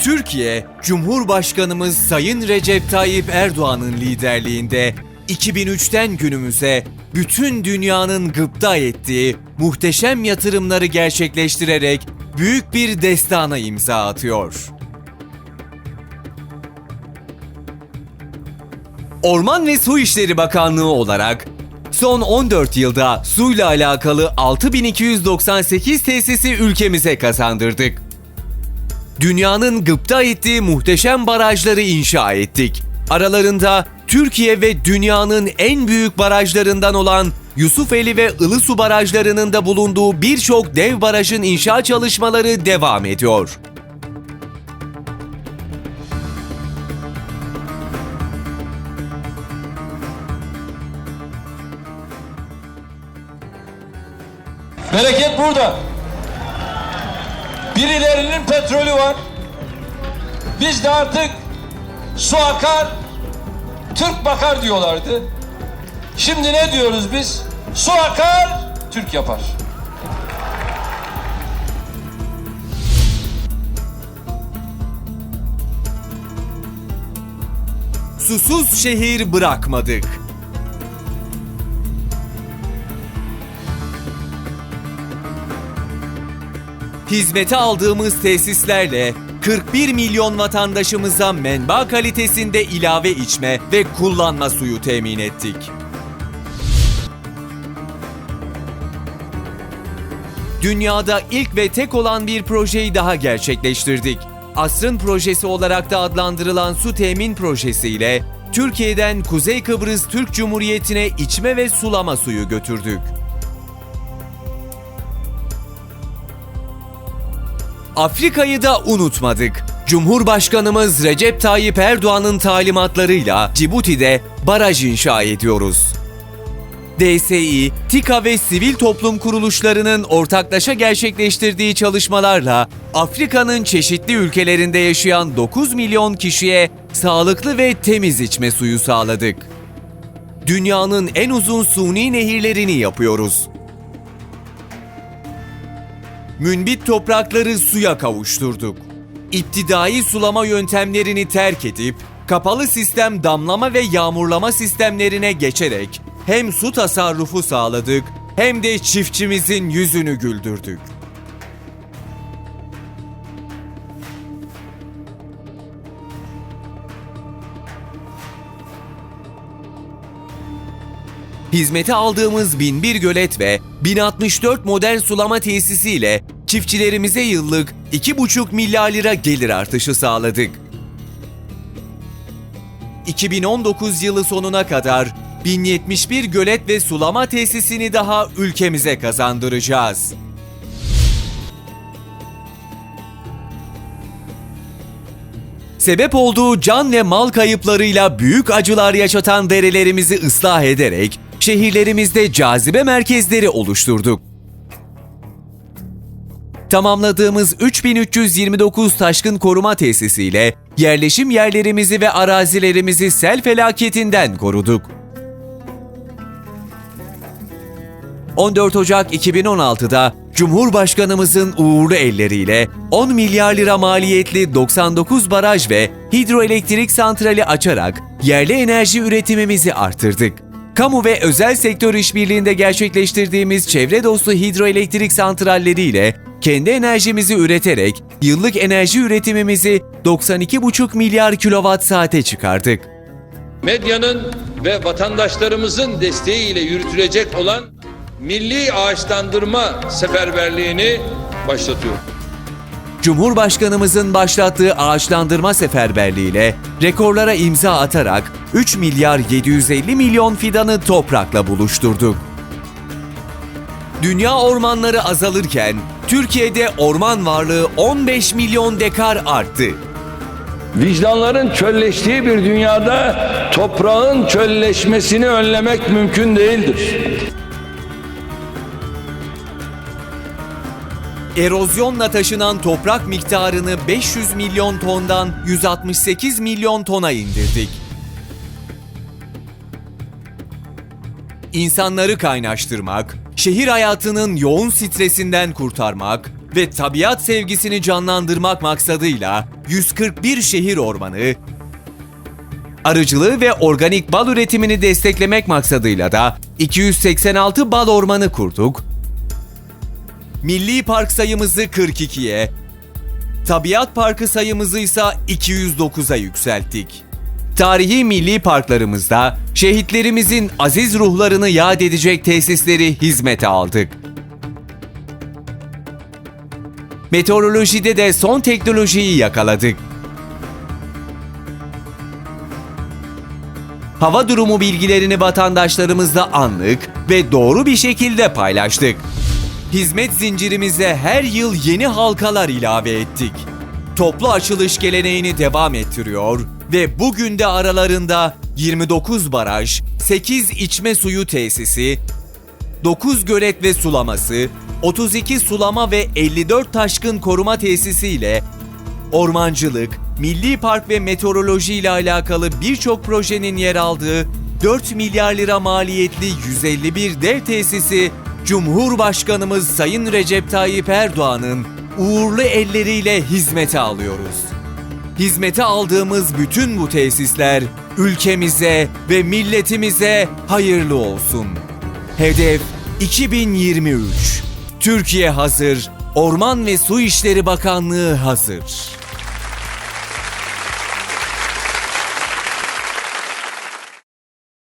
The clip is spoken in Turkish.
Türkiye, Cumhurbaşkanımız Sayın Recep Tayyip Erdoğan'ın liderliğinde 2003'ten günümüze bütün dünyanın gıpta ettiği muhteşem yatırımları gerçekleştirerek büyük bir destana imza atıyor. Orman ve Su İşleri Bakanlığı olarak son 14 yılda suyla alakalı 6298 tesisi ülkemize kazandırdık. Dünyanın gıpta ettiği muhteşem barajları inşa ettik. Aralarında Türkiye ve dünyanın en büyük barajlarından olan Yusufeli ve Ilısu barajlarının da bulunduğu birçok dev barajın inşa çalışmaları devam ediyor. Bereket burada. Birilerinin petrolü var. Biz de artık su akar, Türk bakar diyorlardı. Şimdi ne diyoruz biz? Su akar, Türk yapar. Susuz şehir bırakmadık. Hizmete aldığımız tesislerle 41 milyon vatandaşımıza menba kalitesinde ilave içme ve kullanma suyu temin ettik. Dünyada ilk ve tek olan bir projeyi daha gerçekleştirdik. Asrın projesi olarak da adlandırılan su temin projesiyle Türkiye'den Kuzey Kıbrıs Türk Cumhuriyeti'ne içme ve sulama suyu götürdük. Afrika'yı da unutmadık. Cumhurbaşkanımız Recep Tayyip Erdoğan'ın talimatlarıyla Cibuti'de baraj inşa ediyoruz. DSİ, TİKA ve sivil toplum kuruluşlarının ortaklaşa gerçekleştirdiği çalışmalarla Afrika'nın çeşitli ülkelerinde yaşayan 9 milyon kişiye sağlıklı ve temiz içme suyu sağladık. Dünyanın en uzun suni nehirlerini yapıyoruz. Münbit toprakları suya kavuşturduk. İptidai sulama yöntemlerini terk edip kapalı sistem damlama ve yağmurlama sistemlerine geçerek hem su tasarrufu sağladık hem de çiftçimizin yüzünü güldürdük. Hizmete aldığımız 1001 gölet ve 1064 modern sulama tesisiyle çiftçilerimize yıllık 2,5 milyar lira gelir artışı sağladık. 2019 yılı sonuna kadar 1071 gölet ve sulama tesisini daha ülkemize kazandıracağız. Sebep olduğu can ve mal kayıplarıyla büyük acılar yaşatan derelerimizi ıslah ederek şehirlerimizde cazibe merkezleri oluşturduk. Tamamladığımız 3329 taşkın koruma tesisiyle yerleşim yerlerimizi ve arazilerimizi sel felaketinden koruduk. 14 Ocak 2016'da Cumhurbaşkanımızın uğurlu elleriyle 10 milyar lira maliyetli 99 baraj ve hidroelektrik santrali açarak yerli enerji üretimimizi arttırdık. Kamu ve özel sektör işbirliğinde gerçekleştirdiğimiz çevre dostu hidroelektrik santralleriyle kendi enerjimizi üreterek yıllık enerji üretimimizi 92,5 milyar kilowatt saate çıkardık. Medyanın ve vatandaşlarımızın desteğiyle yürütülecek olan milli ağaçlandırma seferberliğini başlatıyor. Cumhurbaşkanımızın başlattığı ağaçlandırma seferberliğiyle rekorlara imza atarak 3 milyar 750 milyon fidanı toprakla buluşturduk. Dünya ormanları azalırken Türkiye'de orman varlığı 15 milyon dekar arttı. Vicdanların çölleştiği bir dünyada toprağın çölleşmesini önlemek mümkün değildir. Erozyonla taşınan toprak miktarını 500 milyon tondan 168 milyon tona indirdik. İnsanları kaynaştırmak, şehir hayatının yoğun stresinden kurtarmak ve tabiat sevgisini canlandırmak maksadıyla 141 şehir ormanı, arıcılığı ve organik bal üretimini desteklemek maksadıyla da 286 bal ormanı kurduk. Milli park sayımızı 42'ye, Tabiat Parkı sayımızı ise 209'a yükselttik. Tarihi milli parklarımızda şehitlerimizin aziz ruhlarını yad edecek tesisleri hizmete aldık. Meteorolojide de son teknolojiyi yakaladık. Hava durumu bilgilerini vatandaşlarımızla anlık ve doğru bir şekilde paylaştık. Hizmet zincirimize her yıl yeni halkalar ilave ettik. Toplu açılış geleneğini devam ettiriyor ve bugün de aralarında 29 baraj, 8 içme suyu tesisi, 9 gölet ve sulaması, 32 sulama ve 54 taşkın koruma tesisi ile ormancılık, milli park ve meteoroloji ile alakalı birçok projenin yer aldığı 4 milyar lira maliyetli 151 dev tesisi Cumhurbaşkanımız Sayın Recep Tayyip Erdoğan'ın uğurlu elleriyle hizmete alıyoruz. Hizmete aldığımız bütün bu tesisler ülkemize ve milletimize hayırlı olsun. Hedef 2023. Türkiye hazır, Orman ve Su İşleri Bakanlığı hazır.